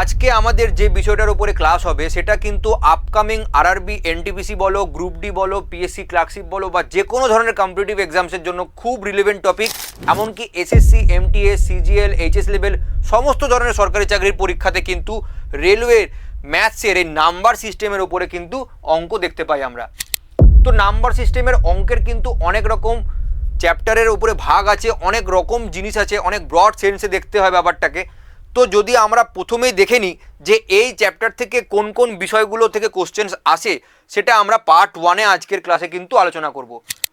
আজকে আমাদের যে বিষয়টার উপরে ক্লাস হবে, সেটা কিন্তু আপকামিং আরআরবি এনটিপিসি বলো গ্রুপ ডি বলো পিএসসি ক্লার্কশিপ বলো, বা যে কোনো ধরনের কম্পিটিটিভ এক্সামসের জন্য খুব রিলেভেন্ট টপিক এমনকি SSC MTS CGL HS level সমস্ত ধরনের সরকারি চাকরির পরীক্ষাতে কিন্তু রেলওয়ের ম্যাথসের এই নাম্বার সিস্টেমের উপরে কিন্তু অঙ্ক দেখতে পাই আমরা। তো নাম্বার সিস্টেমের অঙ্কের কিন্তু অনেক রকম চ্যাপ্টারের উপরে ভাগ আছে, অনেক রকম জিনিস আছে, অনেক ব্রড সেন্সে দেখতে হয় ব্যাপারটাকে। তো যদি আমরা প্রথমেই দেখে নিই যে এই চ্যাপ্টার থেকে কোন কোন বিষয়গুলো থেকে কোশ্চেন্স আসে, সেটা আমরা পার্ট ওয়ানে আজকের ক্লাসে কিন্তু আলোচনা করব।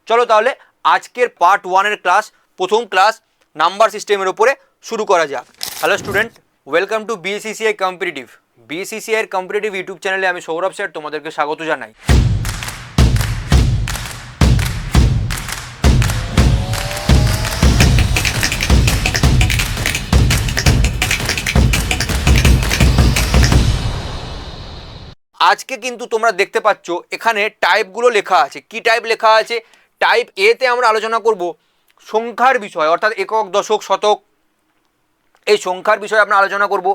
চলো তাহলে আজকের পার্ট ওয়ানের ক্লাস প্রথম ক্লাস নাম্বার সিস্টেমের উপরে শুরু করা যাক। Hello student welcome to BACCI competitive বিএসিসিআইয়ের competitive YouTube চ্যানেলে আমি সৌরভ স্যার তোমাদেরকে স্বাগত জানাই। আজকে কিন্তু তোমরা দেখতে পাচ্ছ, এখানে টাইপগুলো লেখা আছে। কি টাইপ লেখা আছে? টাইপ এতে আমরা আলোচনা করব সংখ্যার বিষয়, অর্থাৎ একক, দশক, শতক। এই সংখ্যার বিষয়ে আমরা আলোচনা করব।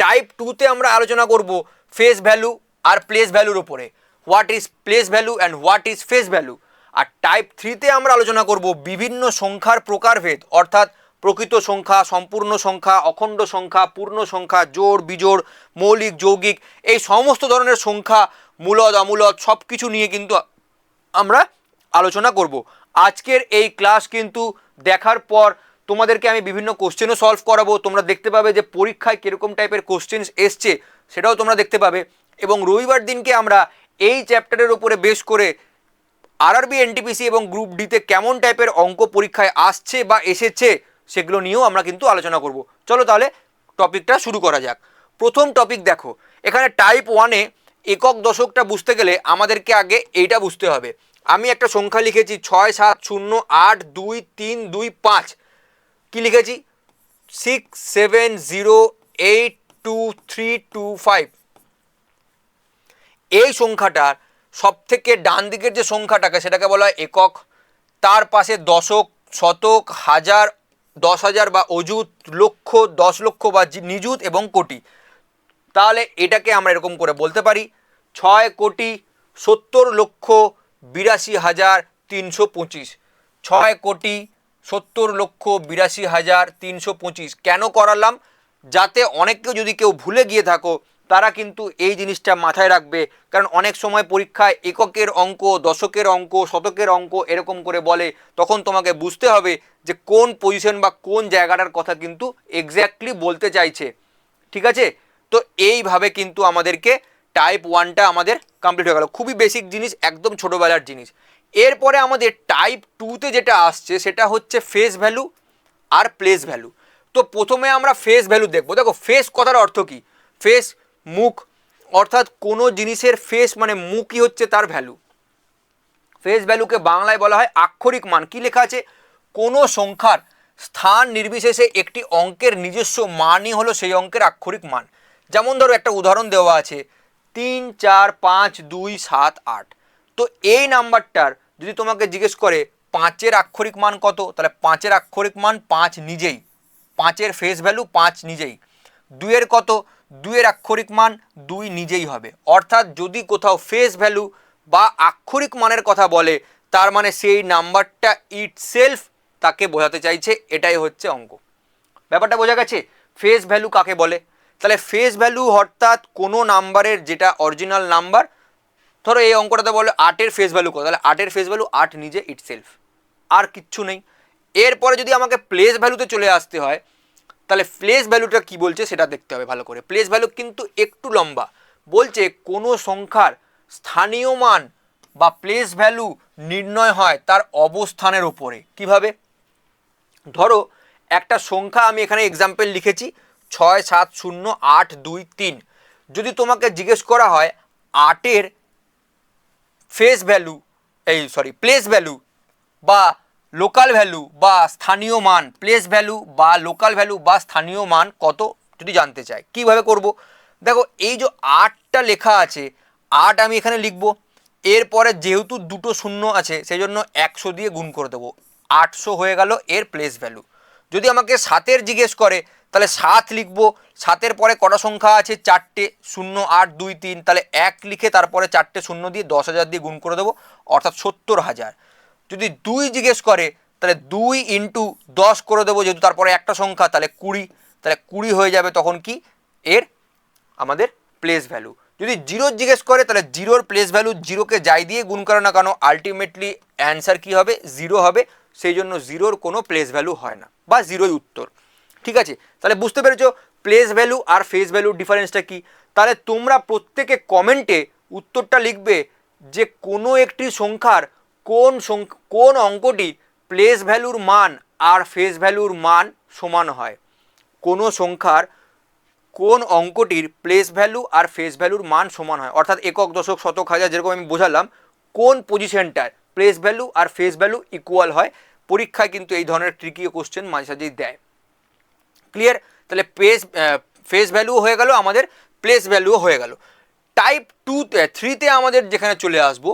টাইপ টুতে আমরা আলোচনা করব ফেস ভ্যালু আর প্লেস ভ্যালুর উপরে। What is place value and what is face value R type থ্রিতে আমরা আলোচনা করব বিভিন্ন সংখ্যার প্রকারভেদ, অর্থাৎ প্রকৃত সংখ্যা, সম্পূর্ণ সংখ্যা, অখণ্ড সংখ্যা, পূর্ণ সংখ্যা, জোড়, বিজোড়, মৌলিক, যৌগিক, এই সমস্ত ধরনের সংখ্যা মূলদ, অমূলদ সব কিছু নিয়ে কিন্তু আমরা আলোচনা করব। আজকের এই ক্লাস কিন্তু দেখার পর তোমাদেরকে আমি বিভিন্ন কোশ্চেনও সলভ করাবো। তোমরা দেখতে পাবে যে পরীক্ষায় কীরকম টাইপের কোশ্চেন এসছে, সেটাও তোমরা দেখতে পাবে। এবং রবিবার দিনকে আমরা এই চ্যাপ্টারের উপরে বেশ করে আরআরবি এনটিপিসি এবং গ্রুপ ডিতে কেমন টাইপের অঙ্ক পরীক্ষায় আসছে বা এসেছে সেগুলো নিয়েও আমরা কিন্তু আলোচনা করব। চলো তাহলে টপিকটা শুরু করা যাক। প্রথম টপিক দেখো। এখানে টাইপ ওয়ানে একক দশকটা বুঝতে গেলে আমাদেরকে আগে এইটা বুঝতে হবে। আমি একটা সংখ্যা লিখেছি ছয়, সাত, শূন্য, আট, দুই, তিন, দুই, পাঁচ। কি লিখেছি? Six seven zero eight two three two five এই সংখ্যাটার সব থেকে ডান দিকের যে সংখ্যাটাকে, সেটাকে বলা হয় একক। তার পাশে দশক, শতক, হাজার দশ হাজার বা অযুত লক্ষ, দশ লক্ষ বা নিযুত এবং কোটি। তাহলে এটাকে আমরা এরকম করে বলতে পারি, ছয় কোটি সত্তর লক্ষ বিরাশি হাজার তিনশো পঁচিশ। ছয় কোটি সত্তর লক্ষ বিরাশি হাজার তিনশো পঁচিশ। কেন করালাম? যাতে অনেককে যদি কেউ ভুলে গিয়ে থাকো তারা কিন্তু এই জিনিসটা মাথায় রাখবে। কারণ অনেক সময় পরীক্ষায় এককের অঙ্ক, দশকের অঙ্ক, শতকের অঙ্ক এরকম করে বলে, তখন তোমাকে বুঝতে হবে যে কোন পজিশন বা কোন জায়গাটার কথা কিন্তু এক্স্যাক্টলি বলতে চাইছে। ঠিক আছে? তো এইভাবে কিন্তু আমাদেরকে টাইপ ওয়ানটা আমাদের কমপ্লিট হয়ে গেল। খুবই বেসিক জিনিস, একদম ছোটোবেলার জিনিস। এরপরে আমাদের টাইপ টুতে যেটা আসছে, সেটা হচ্ছে ফেস ভ্যালু আর প্লেস ভ্যালু তো প্রথমে আমরা ফেস ভ্যালু দেখব। দেখো ফেস কথার অর্থ কী? ফেস মুখ, অর্থাৎ কোনো জিনিসের ফেস মানে মুখই হচ্ছে তার ভ্যালু ফেস ভ্যালুকে বাংলায় বলা হয় আক্ষরিক মান। কি লেখা আছে? কোনো সংখ্যার স্থান নির্বিশেষে একটি অঙ্কের নিজস্ব মানই হলো সেই অঙ্কের আক্ষরিক মান। যেমন ধরো একটা উদাহরণ দেওয়া আছে, তিন, চার, পাঁচ, দুই, সাত, আট। তো এই নাম্বারটার যদি তোমাকে জিজ্ঞেস করে, পাঁচের আক্ষরিক মান কত? তাহলে পাঁচের আক্ষরিক মান পাঁচ নিজেই। পাঁচের ফেস ভ্যালু পাঁচ নিজেই। দুইয়ের কত? দুইয়ের আক্ষরিক মান দুই নিজেই হবে। অর্থাৎ যদি কোথাও ফেস ভ্যালু বা আক্ষরিক মানের কথা বলে, তার মানে সেই নাম্বারটা ইট ইটসেলফ তাকে বোঝাতে চাইছে, এটাই হচ্ছে অঙ্ক। ব্যাপারটা বোঝা গেছে? ফেস ভ্যালু কাকে বলে? তাহলে ফেস ভ্যালু অর্থাৎ কোনো নাম্বারের যেটা অরিজিনাল নাম্বার, ধরো এই অঙ্কটাতে বলে আটের ফেস ভ্যালু কত? তাহলে আটের ফেস ভ্যালু আট নিজে ইটসেলফ আর কিচ্ছু নেই। এরপরে যদি আমাকে প্লেস ভ্যালুতে চলে আসতে হয় তাহলে প্লেস ভ্যালুটা কি বলছে সেটা দেখতে হবে ভালো করে। প্লেস ভ্যালু কিন্তু একটু লম্বা। বলছে কোনো সংখ্যার স্থানীয় মান বা প্লেস ভ্যালু নির্ণয় হয় তার অবস্থানের ওপরে কীভাবে? ধরো একটা সংখ্যা আমি এখানে এক্সাম্পল লিখেছি ছয়, সাত, শূন্য, আট, দুই, তিন। যদি তোমাকে জিজ্ঞেস করা হয়, আটের ফেস ভ্যালু এই সরি প্লেস ভ্যালু বা লোকাল ভ্যালু বা স্থানীয় মান প্লেস ভ্যালু বা লোকাল ভ্যালু বা স্থানীয় মান কত, যদি জানতে চাই কীভাবে করব? দেখো, এই যে আটটা লেখা আছে, আট আমি এখানে লিখব। এরপরে যেহেতু দুটো শূন্য আছে সেই জন্য একশো দিয়ে গুণ করে দেবো। আটশো হয়ে গেল এর প্লেস ভ্যালু যদি আমাকে সাতের জিজ্ঞেস করে, তাহলে সাত লিখব। সাতের পরে কটা সংখ্যা আছে? চারটে, শূন্য, আট, দুই, তিন। তাহলে এক লিখে তারপরে চারটে, শূন্য দিয়ে দশ হাজার দিয়ে গুণ করে দেবো, অর্থাৎ সত্তর হাজার। যদি দুই জিজ্ঞেস করে, তাহলে দুই ইন্টু দশ করে দেবো, যেহেতু তারপরে একটা সংখ্যা, তাহলে কুড়ি তাহলে কুড়ি হয়ে যাবে তখন কি? এর আমাদের প্লেস ভ্যালু যদি জিরো জিজ্ঞেস করে, তাহলে জিরোর প্লেস ভ্যালু জিরোকে যাই দিয়ে গুণ করে না কেন আলটিমেটলি অ্যান্সার কি হবে? জিরো হবে, সেই জন্য জিরোর কোনো প্লেস ভ্যালু হয় না, বা জিরোই উত্তর। ঠিক আছে? তাহলে বুঝতে পেরেছ প্লেস ভ্যালু আর ফেস ভ্যালুর ডিফারেন্সটা কি? তাহলে তোমরা প্রত্যেকে কমেন্টে উত্তরটা লিখবে যে কোনো একটি সংখ্যার কোন কোন অঙ্কটি প্লেস ভ্যালুর মান আর ফেস ভ্যালুর মান সমান হয়? কোনো সংখ্যার কোন অঙ্কটির প্লেস ভ্যালু আর ফেস ভ্যালুর মান সমান হয়? অর্থাৎ একক, দশক, শতক, হাজার, যেরকম আমি বোঝালাম, কোন পজিশনটার প্লেস ভ্যালু আর ফেস ভ্যালু ইকুয়াল হয়? পরীক্ষায় কিন্তু এই ধরনের ট্রিকিও কোশ্চেন মাঝে সাঝেই দেয়। ক্লিয়ার তাহলে পেস ফেস ভ্যালু হয়ে গেল, আমাদের প্লেস ভ্যালুও হয়ে গেল। টাইপ টু থ্রিতে আমাদের যেখানে চলে আসব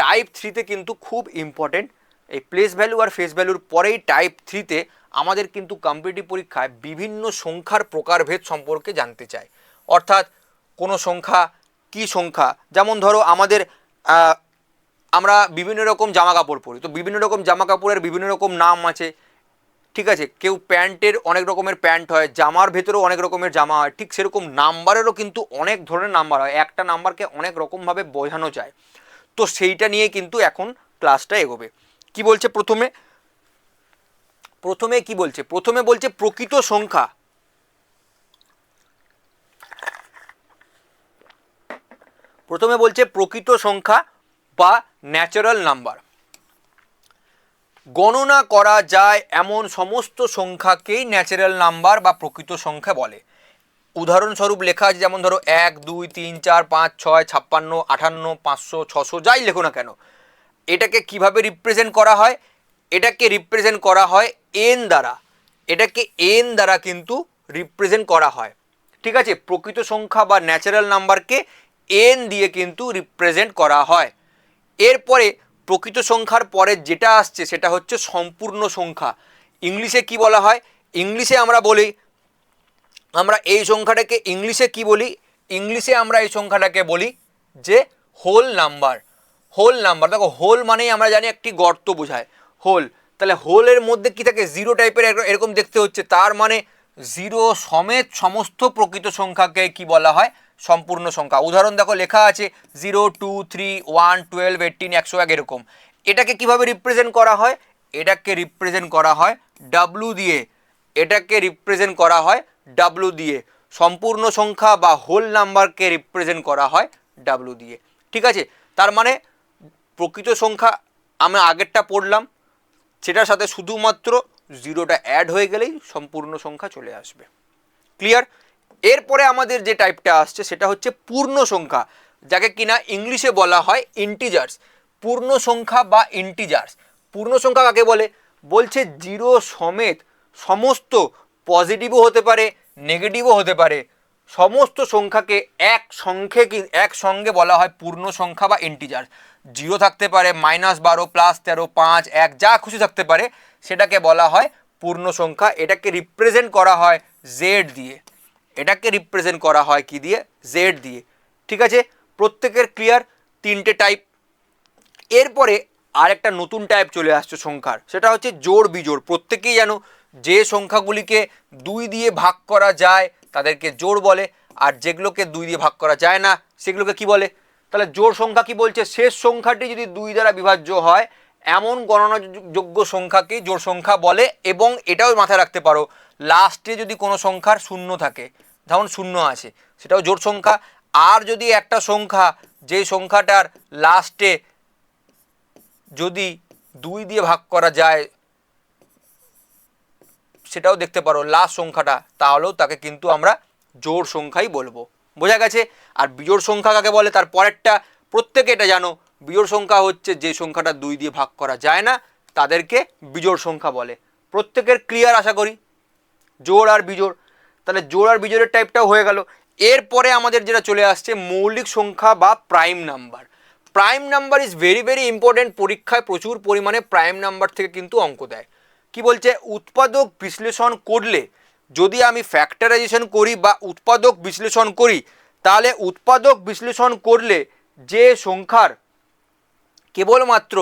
টাইপ থ্রিতে কিন্তু খুব ইম্পর্টেন্ট এই প্লেস ভ্যালু আর ফেস ভ্যালুর পরেই টাইপ থ্রিতে আমাদের কিন্তু কম্পিটিটিভ পরীক্ষায় বিভিন্ন সংখ্যার প্রকারভেদ সম্পর্কে জানতে চায় অর্থাৎ কোনো সংখ্যা, কি সংখ্যা? যেমন ধরো আমাদের আমরা বিভিন্ন রকম জামা কাপড় পরি। তো বিভিন্ন রকম জামা কাপড়ের বিভিন্ন রকম নাম আছে। ঠিক আছে? কেউ প্যান্টের অনেক রকমের প্যান্ট হয়, জামার ভেতরেও অনেক রকমের জামা হয়। ঠিক সেরকম নাম্বারেরও কিন্তু অনেক ধরনের নাম্বার হয়। একটা নাম্বারকে অনেক রকমভাবে বোঝানো যায়। তো সেইটা নিয়ে কিন্তু এখন ক্লাসটা এগোবে। কি বলছে প্রথমে? প্রথমে কি বলছে? প্রথমে বলছে প্রকৃত সংখ্যা। প্রথমে বলছে প্রকৃত সংখ্যা বা ন্যাচারাল নাম্বার গণনা করা যায় এমন সমস্ত সংখ্যাকেই ন্যাচারাল নাম্বার বা প্রকৃত সংখ্যা বলে। উদাহরণস্বরূপ লেখা আছে, যেমন ধরো এক, দুই, তিন, চার, পাঁচ, ছয়, ছাপ্পান্ন আটান্ন পাঁচশো, ছশো, যাই লেখো না কেন। এটাকে কীভাবে রিপ্রেজেন্ট করা হয়? এটাকে রিপ্রেজেন্ট করা হয় এন দ্বারা। এটাকে এন দ্বারা কিন্তু রিপ্রেজেন্ট করা হয়। ঠিক আছে? প্রকৃত সংখ্যা বা ন্যাচারাল নাম্বারকে এন দিয়ে কিন্তু রিপ্রেজেন্ট করা হয়। এরপরে প্রকৃত সংখ্যার পরে যেটা আসছে, সেটা হচ্ছে সম্পূর্ণ সংখ্যা। ইংলিশে কি বলা হয়? ইংলিশে আমরা বলি আমরা এই সংখ্যাটাকে ইংলিশে কি বলি? ইংলিশে আমরা এই সংখ্যাটাকে বলি যে হোল নাম্বার। Whole number. দেখো, হোল মানেই আমরা জানি একটি গর্ত বোঝায়। হোল। তাহলে হোলের মধ্যে কি থাকে? জিরো টাইপের এরকম দেখতে হচ্ছে। তার মানে জিরো সমেত সমস্ত প্রকৃত সংখ্যাকে কি বলা হয়? সম্পূর্ণ সংখ্যা। উদাহরণ দেখো, লেখা আছে zero, two, three, one, twelve, eighteen, একশো এক এরকম। এটাকে কীভাবে রিপ্রেজেন্ট করা হয়? এটাকে রিপ্রেজেন্ট করা হয় ডাব্লু দিয়ে। এটাকে রিপ্রেজেন্ট করা হয় ডাব্লু দিয়ে সম্পূর্ণ সংখ্যা বা হোল নাম্বারকে রিপ্রেজেন্ট করা হয় ডাব্লু দিয়ে ঠিক আছে? তার মানে প্রকৃত সংখ্যা আমরা আগেরটা পড়লাম, সেটার সাথে শুধুমাত্র জিরোটা অ্যাড হয়ে গেলেই সম্পূর্ণ সংখ্যা চলে আসবে। ক্লিয়ার এরপরে আমাদের যে টাইপটা আসছে, সেটা হচ্ছে পূর্ণ সংখ্যা, যাকে কিনা ইংলিশে বলা হয় ইন্টিজার্স পূর্ণ সংখ্যা বা ইন্টিজার্স পূর্ণ সংখ্যা কাকে বলে? বলছে জিরো সমেত সমস্ত পজিটিভও হতে পারে নেগেটিভও হতে পারে। সমস্ত সংখ্যাকে এক সংখ্যে কি, এক সঙ্গে বলা হয় পূর্ণ সংখ্যা বা ইন্টিজার জিরো থাকতে পারে মাইনাস বারো প্লাস তেরো, পাঁচ, এক, যা খুশি থাকতে পারে, সেটাকে বলা হয় পূর্ণ সংখ্যা। এটাকে রিপ্রেজেন্ট করা হয় জেড দিয়ে। এটাকে রিপ্রেজেন্ট করা হয় কি দিয়ে? জেড দিয়ে। ঠিক আছে? প্রত্যেকের ক্লিয়ার তিনটে টাইপ এরপরে আরেকটা নতুন টাইপ চলে আসছে সংখ্যার। সেটা হচ্ছে জোড় বিজোড় প্রত্যেকেই জানো যে সংখ্যাগুলিকে দুই দিয়ে ভাগ করা যায় তাদেরকে জোড় বলে, আর যেগুলোকে দুই দিয়ে ভাগ করা যায় না, সেগুলোকে কি বলে? তাহলে জোড় সংখ্যা কি বলছে? শেষ সংখ্যাটি যদি দুই দ্বারা বিভাজ্য হয়, এমন গণনাযোগ্য সংখ্যাকে জোড় সংখ্যা বলে, এবং এটাও মাথায় রাখতে পারো, লাস্টে যদি কোনো সংখ্যার শূন্য থাকে, যেমন শূন্য আছে, সেটাও জোড় সংখ্যা, আর যদি একটা সংখ্যা, যে সংখ্যাটার লাস্টে যদি দুই দিয়ে ভাগ করা যায় সেটাও দেখতে পারো, লাস্ট সংখ্যাটা, তাহলেও তাকে কিন্তু আমরা জোড় সংখ্যাই বলব। বোঝা গেছে? আর বিজোড় সংখ্যা কাকে বলে? তার পরেরটা, প্রত্যেকে এটা জানো, বিজোড় সংখ্যা হচ্ছে যে সংখ্যাটা দুই দিয়ে ভাগ করা যায় না, তাদেরকে বিজোড় সংখ্যা বলে। প্রত্যেকের ক্লিয়ার আশা করি? জোর আর বিজোড়। তাহলে জোড় আর বিজোড়ের টাইপটাও হয়ে গেল। এরপরে আমাদের যেটা চলে আসছে, মৌলিক সংখ্যা বা prime number. Prime number is very very important পরীক্ষায় প্রচুর পরিমাণে প্রাইম নাম্বার থেকে কিন্তু অঙ্ক দেয়। কি বলছে? উৎপাদক বিশ্লেষণ করলে যদি আমি ফ্যাক্টরাইজেশন করি বা উৎপাদক বিশ্লেষণ করি, তাহলে উৎপাদক বিশ্লেষণ করলে যে সংখ্যার কেবলমাত্র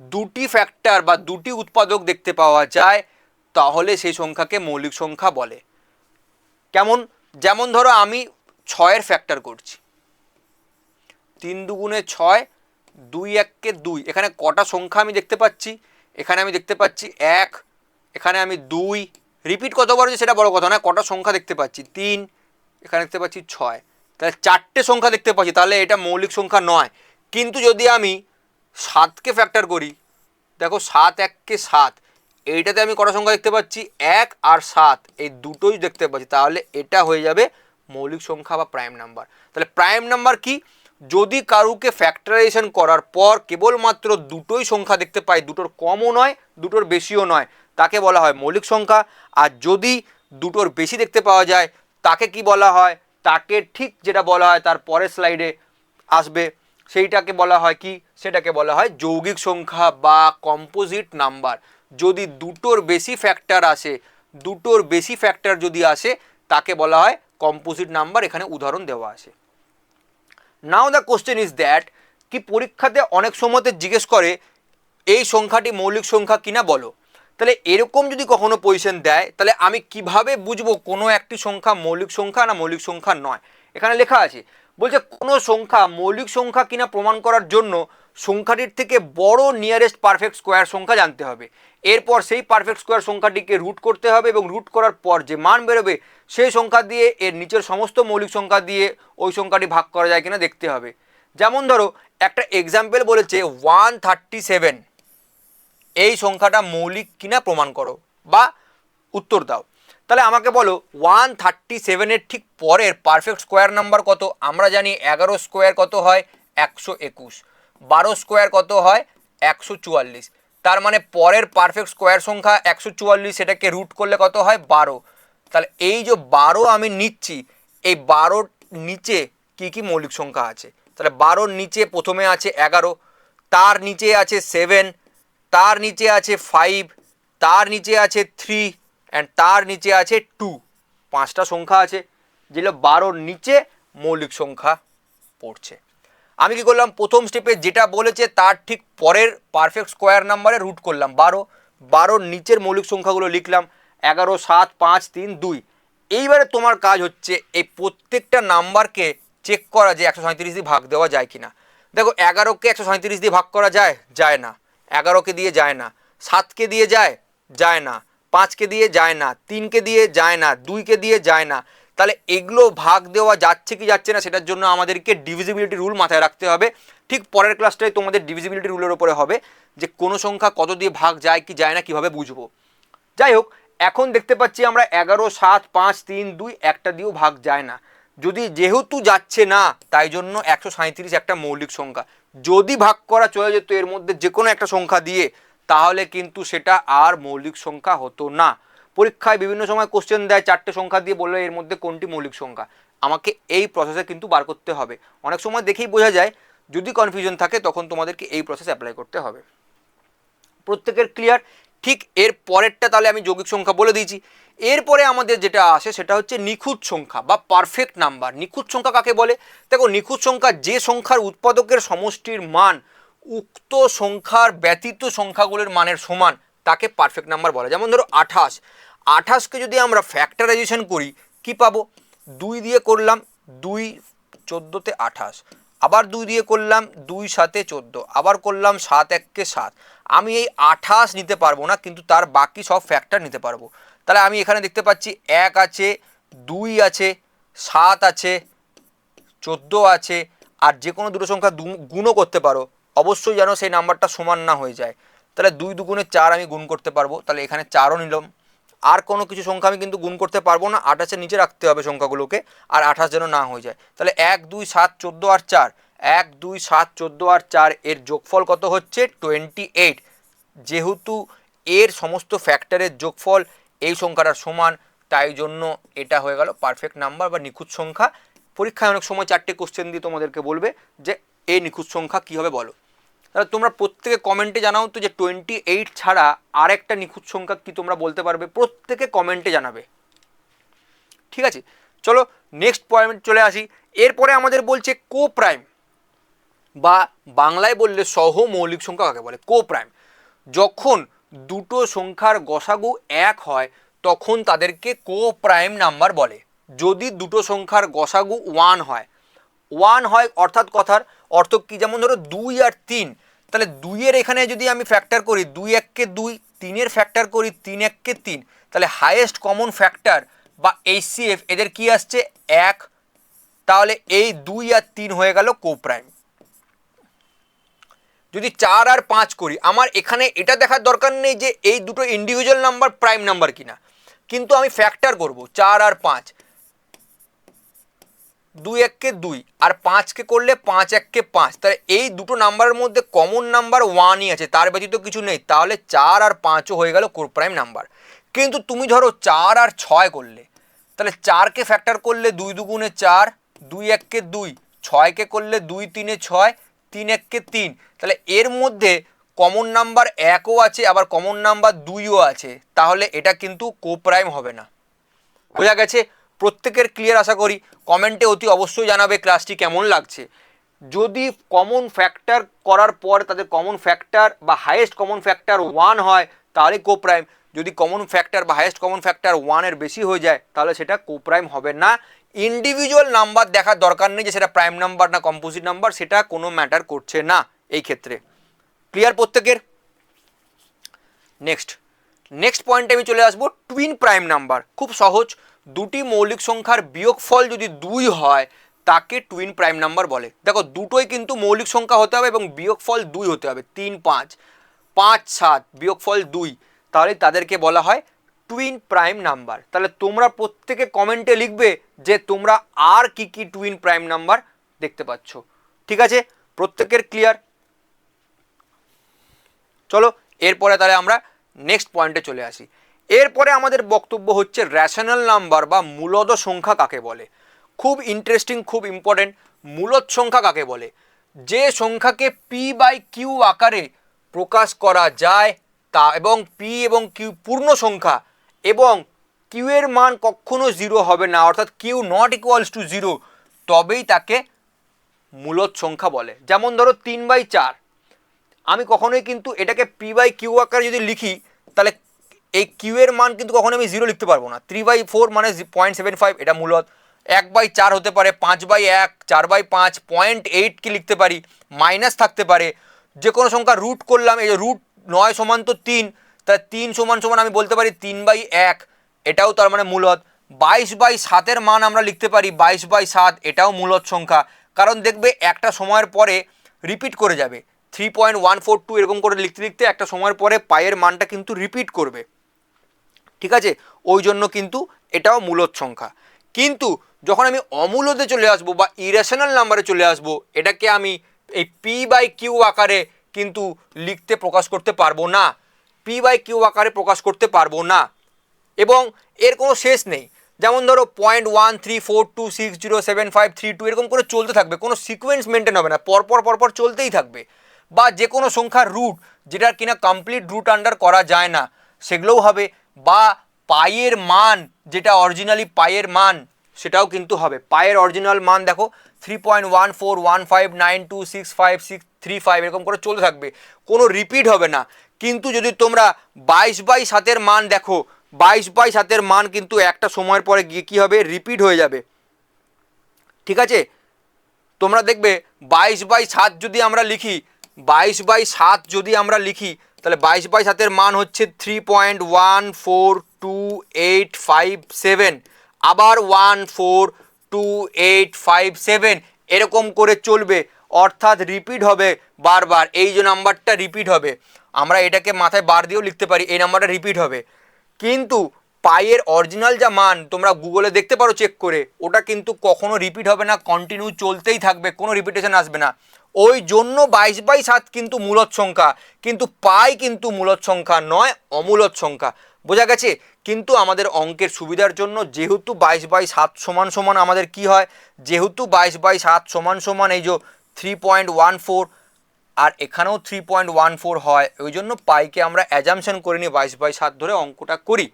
দুটি ফ্যাক্টর বা দুটি উৎপাদক দেখতে পাওয়া যায়, তাহলে সেই সংখ্যাকে মৌলিক সংখ্যা বলে। কেমন? যেমন ধরো আমি ছয়ের ফ্যাক্টর করছি। তিন দুগুণে ছয়, দুই এককে দুই। এখানে কটা সংখ্যা আমি দেখতে পাচ্ছি? এখানে আমি দেখতে পাচ্ছি এক, এখানে আমি দুই। রিপিট কতবার হচ্ছে সেটা বড় কথা না কটা সংখ্যা দেখতে পাচ্ছি? তিন, এখানে দেখতে পাচ্ছি ছয়। তাহলে চারটে সংখ্যা দেখতে পাচ্ছি, তাহলে এটা মৌলিক সংখ্যা নয়। কিন্তু যদি আমি সাতকে ফ্যাক্টর করি, দেখো সাত এককে সাত, এইটাতে আমি কটা সংখ্যা দেখতে পাচ্ছি? এক আর সাত, এই দুটোই দেখতে পাচ্ছি। তাহলে এটা হয়ে যাবে মৌলিক সংখ্যা বা প্রাইম নাম্বার তাহলে প্রাইম নাম্বার কি? যদি কারুকে ফ্যাক্টরাইজেশন করার পর কেবলমাত্র দুটোই সংখ্যা দেখতে পাই, দুটোর কমও নয়, দুটোর বেশিও নয়, তাকে বলা হয় মৌলিক সংখ্যা। আর যদি দুটোর বেশি দেখতে পাওয়া যায়, তাকে কি বলা হয়? তাকে ঠিক যেটা বলা হয় তার পরের স্লাইডে আসবে। সেইটাকে বলা হয় কি? সেটাকে বলা হয় যৌগিক সংখ্যা বা কম্পোজিট নাম্বার যদি দুটোর বেশি ফ্যাক্টর আসে, দুটোর বেশি ফ্যাক্টর যদি আসে, তাকে বলা হয় কম্পোজিট নাম্বার এখানে উদাহরণ দেওয়া আছে। Now the question is that কি পরীক্ষাতে অনেক সময়তে জিজ্ঞেস করে, এই সংখ্যাটি মৌলিক সংখ্যা কিনা বলো? তাহলে এরকম যদি কখনো পজিশন দেয়, তাহলে আমি কীভাবে বুঝব কোনো একটি সংখ্যা মৌলিক সংখ্যা না মৌলিক সংখ্যা নয়? এখানে লেখা আছে, বলছে কোনো সংখ্যা মৌলিক সংখ্যা কিনা প্রমাণ করার জন্য সংখ্যাটির থেকে বড় নিয়ারেস্ট পারফেক্ট স্কোয়ার সংখ্যা জানতে হবে। এরপর সেই পারফেক্ট স্কোয়ার সংখ্যাটিকে রুট করতে হবে এবং রুট করার পর যে মান বেরোবে, সেই সংখ্যা দিয়ে এর নিচের সমস্ত মৌলিক সংখ্যা দিয়ে ওই সংখ্যাটি ভাগ করা যায় কিনা দেখতে হবে। যেমন ধরো, একটা এক্সাম্পল বলেছে ওয়ান থার্টি সেভেন এই সংখ্যাটা মৌলিক কিনা প্রমাণ করো বা উত্তর দাও। তাহলে আমাকে বলো ওয়ান থার্টি সেভেনের ঠিক পরের পারফেক্ট স্কোয়ার নাম্বার কত? আমরা জানি এগারো স্কোয়ার কত হয়? একশো একুশ। বারো স্কোয়ার কত হয়? একশো চুয়াল্লিশ। তার মানে পরের পারফেক্ট স্কোয়ার সংখ্যা একশো চুয়াল্লিশ, সেটাকে রুট করলে কত হয়? বারো। তাহলে এই যে বারো আমি নিচ্ছি, এই বারোর নিচে কি কি মৌলিক সংখ্যা আছে? তাহলে বারোর নিচে প্রথমে আছে এগারো, তার নিচে আছে সেভেন তার নিচে আছে ফাইভ তার নিচে আছে থ্রি অ্যান্ড তার নিচে আছে টু পাঁচটা সংখ্যা আছে, যেগুলো বারোর নিচে মৌলিক সংখ্যা পড়ছে। আমি কি করলাম? প্রথম স্টেপে যেটা বলেছে তার ঠিক পরের পারফেক্ট স্কোয়ার নাম্বারে রুট করলাম। বারো, বারোর নিচের মৌলিক সংখ্যাগুলো লিখলাম। এগারো, সাত, পাঁচ, তিন, দুই। এইবারে তোমার কাজ হচ্ছে এই প্রত্যেকটা নাম্বারকে চেক করা যে একশো সাঁত্রিশ দিয়ে ভাগ দেওয়া যায় কি না দেখো এগারোকে একশো সাঁত্রিশ দিয়ে ভাগ করা যায় যায় না। এগারোকে দিয়ে যায় না। সাতকে দিয়ে যায় যায় না। পাঁচকে দিয়ে যায় না। তিনকে দিয়ে যায় না। দুইকে দিয়ে যায় না। তাহলে এগুলো ভাগ দেওয়া যাচ্ছে কি যাচ্ছে না সেটার জন্য আমাদেরকে ডিভিজিবিলিটি রুল মাথায় রাখতে হবে। ঠিক পরের ক্লাসটায় তোমাদের ডিভিজিবিলিটি রুলের ওপরে হবে যে কোনো সংখ্যা কত দিয়ে ভাগ যায় কি যায় না কীভাবে বুঝব। যাই হোক, এখন দেখতে পাচ্ছি আমরা এগারো, সাত, পাঁচ, তিন, দুই একটা দিয়েও ভাগ যায় না। যদি যেহেতু যাচ্ছে না, তাই জন্য একশো সাঁত্রিশ একটা মৌলিক সংখ্যা। যদি ভাগ করা চলে যেত, এর মধ্যে যে কোনো একটা সংখ্যা দিয়ে, তাহলে কিন্তু সেটা আর মৌলিক সংখ্যা হতো না। পরীক্ষায় বিভিন্ন সময় কোশ্চেন দেয়, চারটে সংখ্যা দিয়ে বললে এর মধ্যে কোনটি মৌলিক সংখ্যা। আমাকে এই প্রসেসে কিন্তু বার করতে হবে। অনেক সময় দেখেই বোঝা যায়, যদি কনফিউশন থাকে তখন তোমাদেরকে এই প্রসেস অ্যাপ্লাই করতে হবে। প্রত্যেকের ক্লিয়ার ঠিক এর পরেরটা তাহলে আমি যৌগিক সংখ্যা বলে দিয়েছি। এরপরে আমাদের যেটা আসে সেটা হচ্ছে নিখুঁত সংখ্যা বা পারফেক্ট নাম্বার নিখুঁত সংখ্যা কাকে বলে? দেখো, নিখুঁত সংখ্যা যে সংখ্যার উৎপাদকের সমষ্টির মান, উক্ত সংখ্যার ব্যতীত সংখ্যাগুলোর মানের সমান, তাকে পারফেক্ট নাম্বার বলে। যেমন ধরো আঠাশ। আঠাশকে যদি আমরা ফ্যাক্টরাইজেশন করি, কি পাবো? দুই দিয়ে করলাম দুই চোদ্দোতে আঠাশ, আবার দুই দিয়ে করলাম দুই সাতে চোদ্দ, আবার করলাম সাত এককে সাত। আমি এই আঠাশ নিতে পারব না, কিন্তু তার বাকি সব ফ্যাক্টর নিতে পারব। তাহলে আমি এখানে দেখতে পাচ্ছি এক আছে, দুই আছে, সাত আছে, চোদ্দ আছে, আর যে কোনো দুটো সংখ্যা গুণও করতে পারো। অবশ্যই যেন সেই নাম্বারটা সমান না হয়ে যায়। তাহলে দুই দুগুণে চার আমি গুণ করতে পারব। তাহলে এখানে চারও নিলাম। আর কোনো কিছু সংখ্যা আমি কিন্তু গুণ করতে পারব না। আঠাশের নিচে রাখতে হবে সংখ্যাগুলোকে, আর আঠাশ যেন না হয়ে যায়। তাহলে এক, দুই, সাত, চোদ্দ আর চার। এক, দুই, সাত, চোদ্দ আর চার, এর যোগফল কত হচ্ছে? টোয়েন্টি এইট যেহেতু এর সমস্ত ফ্যাক্টরের যোগফল এই সংখ্যাটার সমান, তাই জন্য এটা হয়ে গেল পারফেক্ট নাম্বার বা নিখুঁত সংখ্যা। পরীক্ষায় অনেক সময় চারটে কোশ্চেন দিয়ে তোমাদেরকে বলবে যে, এই নিখুঁত সংখ্যা কী হবে বলো। তাহলে তোমরা প্রত্যেকে কমেন্টে জানাও তো যে টোয়েন্টি এইট ছাড়া আর একটা নিখুঁত সংখ্যা কি তোমরা বলতে পারবে? প্রত্যেকে কমেন্টে জানাবে। ঠিক আছে? চলো নেক্সট পয়েন্ট চলে আসি। এরপরে আমাদের বলছে কো প্রাইম বা বাংলায় বললে সহ মৌলিক সংখ্যা কাকে বলে? কো প্রাইম যখন দুটো সংখ্যার গসাগু এক হয়, তখন তাদেরকে কো প্রাইম নাম্বার বলে। যদি দুটো সংখ্যার গসাগু ওয়ান হয় ওয়ান হয় অর্থাৎ কথার অর্থ কি? যেমন ধরো দুই আর তিন। তাহলে দুইয়ের এখানে যদি আমি ফ্যাক্টর করি, দুই এককে দুই, তিনের ফ্যাক্টর করি, তিন এককে তিন, তাহলে হাইয়েস্ট কমন ফ্যাক্টর বা এইচসিএফ এদের কি আসছে? এক। তাহলে এই দুই আর তিন হয়ে গেল কো প্রাইম যদি চার আর পাঁচ করি, আমার এখানে এটা দেখার দরকার নেই যে এই দুটো ইন্ডিভিজুয়াল নাম্বার প্রাইম নাম্বার কিনা। কিন্তু আমি ফ্যাক্টর করব, চার আর পাঁচ। দুই এককে দুই আর পাঁচকে করলে পাঁচ এককে পাঁচ। তাহলে এই দুটো নাম্বারের মধ্যে কমন নাম্বার ওয়ানই আছে, তার ব্যতীত কিছু নেই। তাহলে চার আর পাঁচও হয়ে গেল কোর প্রাইম নাম্বার কিন্তু তুমি ধরো চার আর ছয় করলে, তাহলে চারকে ফ্যাক্টর করলে দুই দুগুণে চার, দুই এককে দুই, ছয়কে করলে দুই তিনে ছয়, তিন এককে তিন। তাহলে এর মধ্যে কমন নাম্বার একও আছে, আবার কমন নাম্বার দুইও আছে। তাহলে এটা কিন্তু কোপ্রাইম হবে না। বোঝা গেছে? প্রত্যেকের ক্লিয়ার আশা করি কমেন্টে অতি অবশ্যই জানাবে ক্লাসটি কেমন লাগছে। যদি কমন ফ্যাক্টর করার পর তাদের কমন ফ্যাক্টর বা হাইয়েস্ট কমন ফ্যাক্টর ওয়ান হয়, তাহলে কোপ্রাইম যদি কমন ফ্যাক্টর বা হাইয়েস্ট কমন ফ্যাক্টর ওয়ানের বেশি হয়ে যায়, তাহলে সেটা কোপ্রাইম হবে না। ইন্ডিভিজুয়াল নাম্বার দেখার দরকার নেই যে সেটা প্রাইম নাম্বার না কম্পোজিট নাম্বার সেটা কোনো ম্যাটার করছে না এই ক্ষেত্রে। ক্লিয়ার প্রত্যেকের? নেক্সট নেক্সট পয়েন্টে আমি চলে আসব টুইন প্রাইম নাম্বার খুব সহজ। দুটি মৌলিক সংখ্যার বিয়োগফল যদি দুই হয়, তাকে টুইন প্রাইম নাম্বার বলে। দেখো, দুটোই কিন্তু মৌলিক সংখ্যা হতে হবে এবং বিয়োগফল দুই হতে হবে। তিন, পাঁচ। পাঁচ, সাত, বিয়োগফল দুই। তাহলে তাদেরকে বলা হয় টুইন প্রাইম নাম্বার তাহলে তোমরা প্রত্যেকে কমেন্টে লিখবে যে তোমরা আর কি কি টুইন প্রাইম নাম্বার দেখতে পাচ্ছ। ঠিক আছে? প্রত্যেকের ক্লিয়ার চলো, এরপরে তাহলে আমরা নেক্সট পয়েন্টে চলে আসি। এরপরে আমাদের বক্তব্য হচ্ছে র্যাশনাল নাম্বার বা মূলদ সংখ্যা কাকে বলে? খুব ইন্টারেস্টিং খুব ইম্পর্টেন্ট মূলদ সংখ্যা কাকে বলে? যে সংখ্যাকে পি বাই কিউ আকারে প্রকাশ করা যায় তা এবং পি এবং কিউ পূর্ণ সংখ্যা এবং কিউ এর মান কখনো জিরো হবে না, অর্থাৎ Q not equals to zero তবেই তাকে মূলদ সংখ্যা বলে। যেমন ধরো তিন বাই চার, আমি কখনোই কিন্তু এটাকে পি বাই কিউ আকারে যদি লিখি, তাহলে এই কিউ এর মান কিন্তু কখনো আমি জিরো লিখতে পারব না। থ্রি বাই ফোর মানে পয়েন্ট সেভেন ফাইভ এটা মূলত। এক বাই চার হতে পারে, পাঁচ বাই এক, চার বাই পাঁচ পয়েন্ট এইট কি লিখতে পারি? মাইনাস থাকতে পারে। যে কোনো সংখ্যা রুট করলাম, এই রুট নয় সমান তো তিন, তা তিন সমান সমান আমি বলতে পারি তিন বাই এক, এটাও তার মানে মূলত। বাইশ বাই সাতের মান আমরা লিখতে পারি, বাইশ বাই সাত, এটাও মূলত সংখ্যা। কারণ দেখবে একটা সময়ের পরে রিপিট করে যাবে। Three point one four two এরকম করে লিখতে লিখতে একটা সময়ের পরে পায়ের মানটা কিন্তু রিপিট করবে। ঠিক আছে? ওই জন্য কিন্তু এটাও মূলত সংখ্যা। কিন্তু যখন আমি অমূলতে চলে আসব বা ইরেশনাল নাম্বারে চলে আসব, এটাকে আমি এই পি বাই কিউ আকারে কিন্তু লিখতে প্রকাশ করতে পারব না। পি বাই কিউ আকারে প্রকাশ করতে পারব না। এবং এর কোনো শেষ নেই। যেমন ধরো point one three four two six zero seven five three two এরকম করে চলতে থাকবে। কোনো সিকোয়েন্স মেনটেন হবে না। পরপর পরপর চলতেই থাকবে। বা যে কোনো সংখ্যার রুট যেটার কিনা কমপ্লিট রুট আন্ডার করা যায় না, সেগুলোও হবে। বা পায়ের মান, যেটা অরিজিনালি পায়ের মান, সেটাও কিন্তু হবে। পায়ের অরিজিনাল মান দেখো three point one four one five nine two six five six three five এরকম করে চলতে থাকবে। কোনো রিপিট হবে না। কিন্তু যদি তোমরা বাইশ বাই সাতের মান দেখো, বাইশ বাই সাতের মান কিন্তু একটা সময়ের পরে গিয়ে কী হবে? রিপিট হয়ে যাবে। ঠিক আছে? তোমরা দেখবে, বাইশ বাই সাত যদি আমরা লিখি বাইশ বাই সাত যদি আমরা লিখি, তাহলে বাইশ বাই সাতের মান হচ্ছে three point one four two eight five seven. আবার one four two eight five seven, এরকম করে চলবে। অর্থাৎ রিপিট হবে বারবার। এই যে নাম্বারটা রিপিট হবে, আমরা এটাকে মাথায় বার দিয়েও লিখতে পারি, এই নাম্বারটা রিপিট হবে। কিন্তু পায়ের অরিজিনাল যা মান, তোমরা গুগলে দেখতে পারো চেক করে, ওটা কিন্তু কখনো রিপিট হবে না কন্টিনিউ চলতেই থাকবে, কোনো রিপিটেশন আসবে না। ওই জন্য বাইশ বাই সাত কিন্তু মূলত সংখ্যা, কিন্তু পাই কিন্তু মূলত সংখ্যা নয়, অমূলত সংখ্যা। বোঝা গেছে? কিন্তু আমাদের অঙ্কের সুবিধার জন্য যেহেতু বাইশ বাই সাত সমান সমান আমাদের কি হয়? যেহেতু বাইশ বাই সাত সমান সমান এই যে থ্রি পয়েন্ট ওয়ান ফোর আর এখানেও থ্রি পয়েন্ট ওয়ান ফোর হয়, ওই জন্য পাইকে আমরা অ্যাজামশন করে নিই বাইশ বাই সাত ধরে অঙ্কটা করি।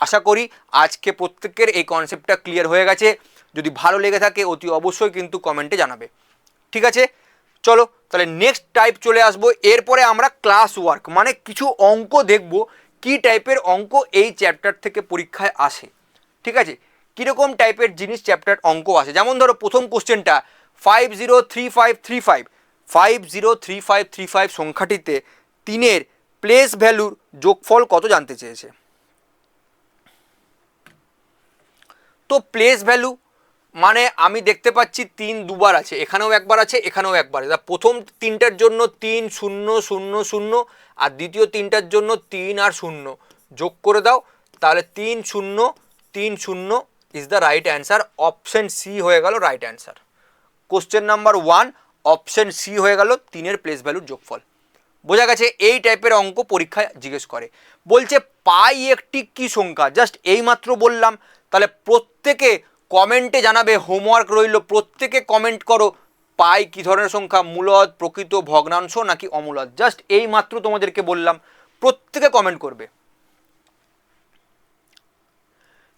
আশা করি আজকে প্রত্যেকের এই কনসেপ্টটা ক্লিয়ার হয়ে গেছে। যদি ভালো লেগে থাকে অতি অবশ্যই কিন্তু কমেন্টে জানাবে। ঠিক আছে? চলো, তাহলে নেক্সট টাইপ চলে আসব। এরপরে আমরা ক্লাস ওয়ার্ক মানে কিছু অঙ্ক দেখব, কি টাইপের অঙ্ক এই চ্যাপ্টার থেকে পরীক্ষায় আসে। ঠিক আছে? কীরকম টাইপের জিনিস চ্যাপ্টার অঙ্ক আসে? যেমন ধরো, প্রথম কোশ্চেনটা five zero three five three five five zero three five three five সংখ্যাটিতে তিনের প্লেস ভ্যালুর যোগফল কত জানতে চেয়েছে? তো প্লেস ভ্যালু মানে আমি দেখতে পাচ্ছি তিন দুবার আছে, এখানেও একবার আছে, এখানেও একবার আছে। প্রথম তিনটার জন্য তিন শূন্য শূন্য শূন্য, আর দ্বিতীয় তিনটার জন্য তিন আর শূন্য। যোগ করে দাও, তাহলে তিন শূন্য তিন শূন্য is the right answer option C হয়ে গেল right answer question number one option C হয়ে গেল তিনের প্লেস ভ্যালুর যোগফল। বোঝা গেছে এই টাইপের অঙ্ক পরীক্ষায় জিজ্ঞেস করে। বলছে পাই একটি কি সংখ্যা? জাস্ট এইমাত্র বললাম। তাহলে প্রত্যেকে কমেন্টে জানাবে, হোমওয়ার্ক রইল, প্রত্যেকে কমেন্ট করো। পাই কি ধরনের সংখ্যা? মূলদ, প্রকৃত, ভগ্নাংশ নাকি অমূলদ? জাস্ট এই মাত্র তোমাদেরকে বললাম, প্রত্যেকে কমেন্ট করবে।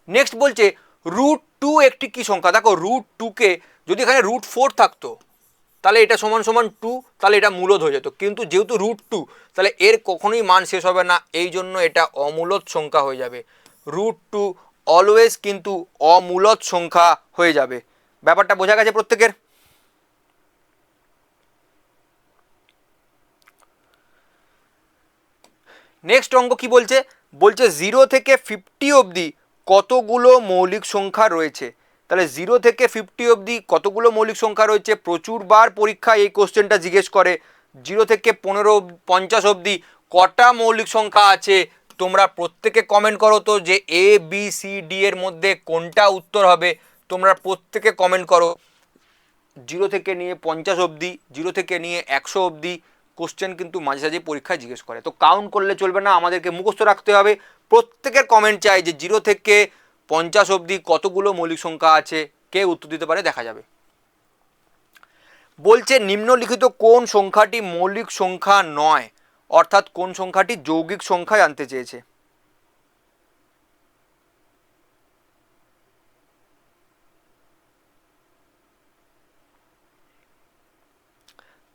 নেক্সট বলছে, রুট টু একটি কি সংখ্যা? দেখো, রুট টুকে যদি এখানে রুট ফোর থাকতো, তাহলে এটা সমান সমান টু, তাহলে এটা মূলদ হয়ে যেত। কিন্তু যেহেতু রুট টু, তাহলে এর কখনোই মান শেষ হবে না, এই জন্য এটা অমূলদ সংখ্যা হয়ে যাবে। রুট টু অলওয়েজ কিন্তু অমূলত সংখ্যা হয়ে যাবে। ব্যাপারটা বোঝা গেছে প্রত্যেকের? নেক্সট অঙ্ক কি বলছে? বলছে জিরো থেকে ফিফটি অবধি কতগুলো মৌলিক সংখ্যা রয়েছে? তাহলে জিরো থেকে ফিফটি অবধি কতগুলো মৌলিক সংখ্যা রয়েছে? প্রচুরবার পরীক্ষা এই কোশ্চেনটা জিজ্ঞেস করে। জিরো থেকে পনেরো, পঞ্চাশ অবধি কটা মৌলিক সংখ্যা আছে? তোমরা প্রত্যেকে কমেন্ট করো তো যে এ বি সি ডি এর মধ্যে কোনটা উত্তর হবে। তোমরা প্রত্যেকে কমেন্ট করো। জিরো থেকে নিয়ে পঞ্চাশ অবধি জিরো থেকে নিয়ে একশো অবধি কোশ্চেন কিন্তু মাঝে সাঝে পরীক্ষায় জিজ্ঞেস করে। তো কাউন্ট করলে চলবে না, আমাদেরকে মুখস্থ রাখতে হবে। প্রত্যেকের কমেন্ট চাই যে জিরো থেকে পঞ্চাশ অবধি কতগুলো মৌলিক সংখ্যা আছে, কে উত্তর দিতে পারে দেখা যাবে। বলছে, নিম্নলিখিত কোন সংখ্যাটি মৌলিক সংখ্যা নয়? অর্থাৎ কোন সংখ্যাটি যৌগিক সংখ্যা জানতে চেয়েছে?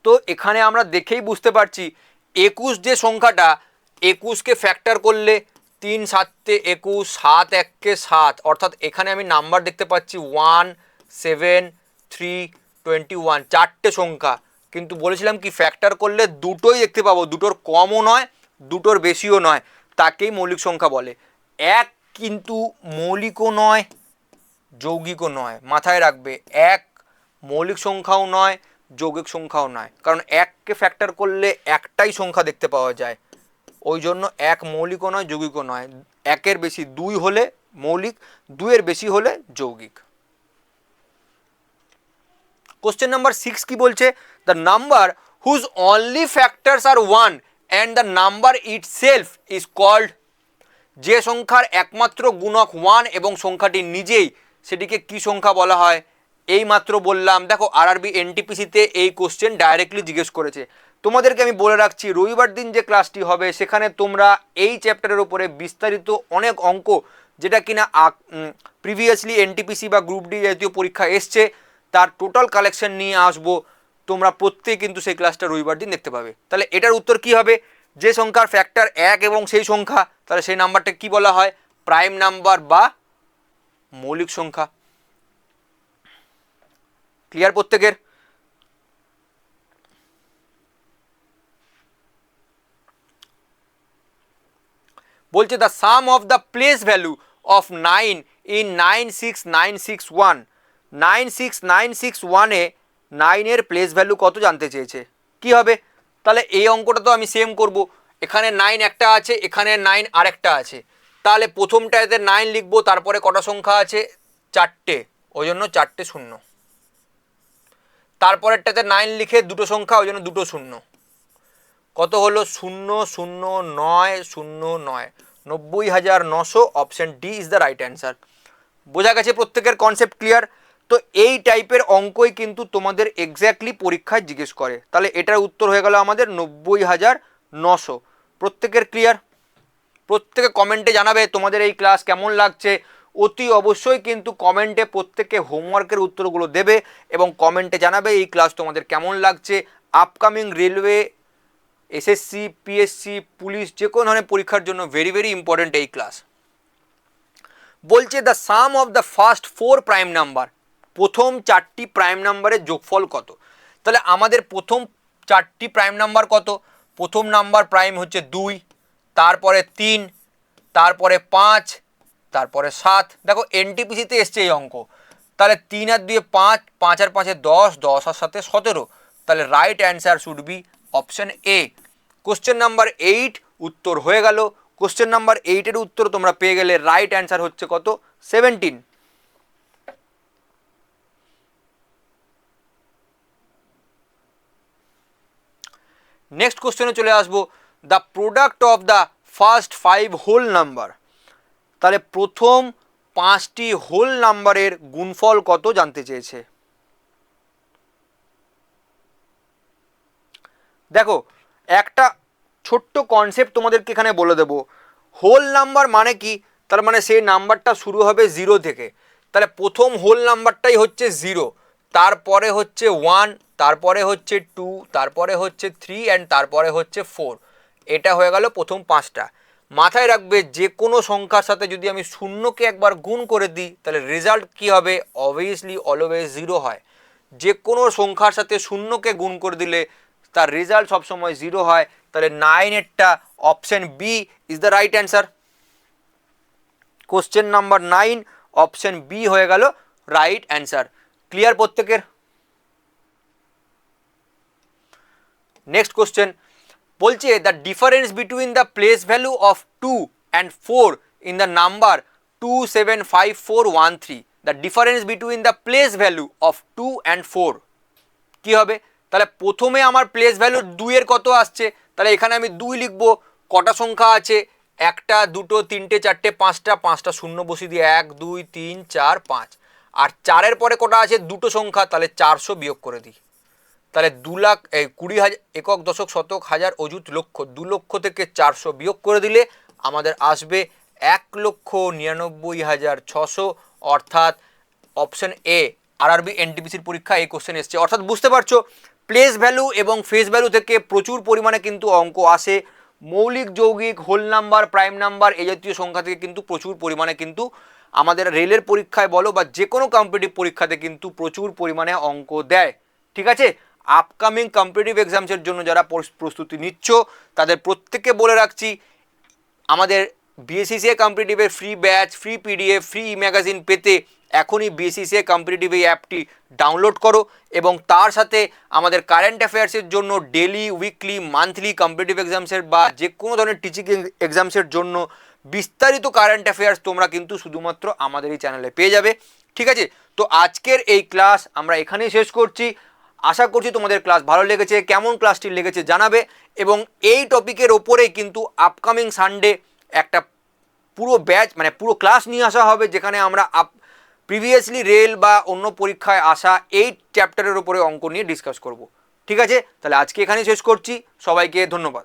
তো এখানে আমরা দেখেই বুঝতে পারছি, একুশ যে সংখ্যাটা, একুশকে ফ্যাক্টর করলে তিন সাতে একুশ, সাত এককে সাত, অর্থাৎ এখানে আমি নাম্বার দেখতে পাচ্ছি one seven three twenty one চারটে সংখ্যা। কিন্তু বলেছিলাম কি ফ্যাক্টর করলে দুটোই দেখতে পাবো, দুটোর কমও নয়, দুটোর বেশিও নয়, তাকেই মৌলিক সংখ্যা বলে। এক কিন্তু মৌলিকও নয়, যৌগিকও নয়, মাথায় রাখবে, এক মৌলিক সংখ্যাও নয়, যৌগিক সংখ্যাও নয়, কারণ এককে ফ্যাক্টর করলে একটাই সংখ্যা দেখতে পাওয়া যায়, ওই জন্য এক মৌলিকও নয়, যৌগিকও নয়, একের বেশি দুই হলে মৌলিক, দুইয়ের বেশি হলে যৌগিক। কোশ্চেন নাম্বার সিক্স কি বলছে? The number whose only factors are one and the number itself is called যে সংখ্যার একমাত্র গুণক ওয়ান এবং সংখ্যাটি নিজেই, সেটিকে কি সংখ্যা বলা হয়? এই মাত্র বললাম। দেখো আরআরবি এনটিপিসিতে এই কোশ্চেন ডাইরেক্টলি জিজ্ঞেস করেছে। তোমাদেরকে আমি বলে রাখছি, রবিবার দিন যে ক্লাসটি হবে, সেখানে তোমরা এই চ্যাপ্টারের উপরে বিস্তারিত অনেক অঙ্ক, যেটা কিনা প্রিভিয়াসলি এনটিপিসি বা গ্রুপ ডি জাতীয় পরীক্ষা এসছে তার টোটাল কালেকশন নিয়ে আসব। তোমরা প্রত্যেকে কিন্তু সেই ক্লাসটা রবিবার দিন দেখতে পাবে। তাহলে এটার উত্তর কি হবে? যে সংখ্যার ফ্যাক্টর এক এবং সেই সংখ্যা, তাহলে সেই নাম্বারটা কি বলা হয়? প্রাইম নাম্বার বা মৌলিক সংখ্যা। ক্লিয়ার প্রত্যেকের? বলছে the sum of the place value of nine in nine six nine six one nine six nine six ওয়ানে নাইনের প্লেস ভ্যালু কত জানতে চেয়েছে? কি হবে? তাহলে এই অঙ্কটা তো আমি সেম করব। এখানে নাইন একটা আছে, এখানে নাইন আরেকটা আছে। তাহলে প্রথমটাতে নাইন লিখব, তারপরে কটা সংখ্যা আছে? চারটে। ওই জন্য চারটে শূন্য। তারপরেরটাতে নাইন লিখে দুটো সংখ্যা, ওই জন্য দুটো শূন্য। কত হলো? শূন্য শূন্য, নয় শূন্য, নয়। নব্বই হাজার নশো option D is the right answer বোঝা গেছে প্রত্যেকের কনসেপ্ট ক্লিয়ার তো এই টাইপের অঙ্কই কিন্তু তোমাদের এক্স্যাক্টলি পরীক্ষায় জিজ্ঞেস করে। তাহলে এটার উত্তর হয়ে গেল আমাদের নব্বই হাজার নশো। প্রত্যেকের ক্লিয়ার প্রত্যেকে কমেন্টে জানাবে তোমাদের এই ক্লাস কেমন লাগছে। অতি অবশ্যই কিন্তু কমেন্টে প্রত্যেকে হোমওয়ার্কের উত্তরগুলো দেবে এবং কমেন্টে জানাবে এই ক্লাস তোমাদের কেমন লাগছে। Upcoming railway SSC PSC police যে কোনো ধরনের পরীক্ষার জন্য ভেরি ভেরি ইম্পর্ট্যান্ট এই ক্লাস বলছে the sum of the first four prime number প্রথম চারটি প্রাইম নাম্বারের যোগফল কত? তাহলে আমাদের প্রথম চারটি প্রাইম নাম্বার কত? প্রথম নাম্বার প্রাইম হচ্ছে দুই, তারপরে তিন, তারপরে পাঁচ, তারপরে সাত। দেখো এনটিপিসিতে এসছে এই অঙ্ক। তাহলে তিন আর দুয়ে পাঁচ পাঁচ আর পাঁচে দশ দশ আর সাথে সতেরো। তাহলে right answer should be option A question number eight উত্তর হয়ে গেল। কোশ্চেন নাম্বার এইটের উত্তর তোমরা পেয়ে গেলে রাইট অ্যান্সার হচ্ছে কত? সেভেন্টিন নেক্সট কোশ্চেনে চলে আসব। The product of the first five whole number তাহলে প্রথম পাঁচটি হোল নাম্বারের গুণফল কত জানতে চেয়েছে? দেখো, একটা ছোট্ট কনসেপ্ট তোমাদেরকে এখানে বলে দেবো। হোল নাম্বার মানে কি? তার মানে সেই নাম্বারটা শুরু হবে জিরো থেকে। তাহলে প্রথম হোল নাম্বারটাই হচ্ছে জিরো তারপরে হচ্ছে ওয়ান তারপরে হচ্ছে টু তারপরে হচ্ছে থ্রি অ্যান্ড তারপরে হচ্ছে ফোর এটা হয়ে গেল প্রথম পাঁচটা। মাথায় রাখবে যে কোনো সংখ্যার সাথে যদি আমি শূন্যকে একবার গুণ করে দিই, তাহলে রেজাল্ট কি হবে? অবভিয়াসলি অলওয়েজ জিরো হয়। যে কোনো সংখ্যার সাথে শূন্যকে গুণ করে দিলে তার রেজাল্ট সবসময় জিরো হয়। তাহলে নাইনেরটা option B is the right answer question number nine option B হয়ে গেল রাইট অ্যান্সার ক্লিয়ার প্রত্যেকের? নেক্সট কোশ্চেন বলছে the difference between the place value of two and four in the number two seven five four one three the difference between the place value of two and four কী হবে? তাহলে প্রথমে আমার place value দুইয়ের কত আসছে? তাহলে এখানে আমি দুই লিখব। কটা সংখ্যা আছে? একটা, দুটো, তিনটে, চারটে, পাঁচটা পাঁচটা শূন্য বসিয়ে দিয়ে এক, দুই, তিন, চার, পাঁচ। আর চারের পরে কটা আছে? দুটো সংখ্যা, তাহলে চারশো বিয়োগ করে দিই। তাহলে দু লাখ, এই কুড়ি হাজার একক, দশক, শতক, হাজার, অযুত, লক্ষ। দু লক্ষ থেকে চারশো বিয়োগ করে দিলে আমাদের আসবে এক লক্ষ নিরানব্বই হাজার ছশো। অর্থাৎ অপশন এ আর আরআরবি এনটিপিসির পরীক্ষা এই কোশ্চেন এসছে। অর্থাৎ বুঝতে পারছ প্লেস ভ্যালু এবং ফেস ভ্যালু থেকে প্রচুর পরিমাণে কিন্তু অঙ্ক আসে। মৌলিক, যৌগিক হোল নাম্বার প্রাইম নাম্বার এই জাতীয় সংখ্যা থেকে কিন্তু প্রচুর পরিমাণে কিন্তু আমাদের রেলের পরীক্ষায় বলো বা যে কোনো কম্পিটিভ পরীক্ষাতে কিন্তু প্রচুর পরিমাণে অঙ্ক দেয়। ঠিক আছে? আপকামিং কম্পিটিটিভ এক্সামসের জন্য যারা প্রস্তুতি নিচ্ছ, তাদের প্রত্যেককে বলে রাখছি, আমাদের BSCCA কম্পিটিটিভের free batch free PDF free magazine পেতে এখনই বিএসসিসিএ কম্পিটিটিভ এই অ্যাপটি ডাউনলোড করো এবং তার সাথে আমাদের কারেন্ট অ্যাফেয়ার্সের জন্য ডেলি উইকলি মান্থলি কম্পিটিটিভ এক্সামসের বা যে কোনো ধরনের টিচিং এক্সামসের জন্য বিস্তারিত কারেন্ট অ্যাফেয়ার্স তোমরা কিন্তু শুধুমাত্র আমাদের এই চ্যানেলে পেয়ে যাবে। ঠিক আছে? তো আজকের এই ক্লাস আমরা এখানেই শেষ করছি। আশা করছি তোমাদের ক্লাস ভালো লেগেছে, কেমন ক্লাসটি লেগেছে জানাবে এবং এই টপিকের ওপরেই কিন্তু আপকামিং সানডে একটা পুরো ব্যাচ মানে পুরো ক্লাস নিয়ে আসা হবে, যেখানে আমরা আপ প্রিভিয়াসলি রেল বা অন্য পরীক্ষায় আসা এই চ্যাপ্টারের ওপরে অঙ্ক নিয়ে ডিসকাস করব। ঠিক আছে? তাহলে আজকে এখানেই শেষ করছি। সবাইকে ধন্যবাদ।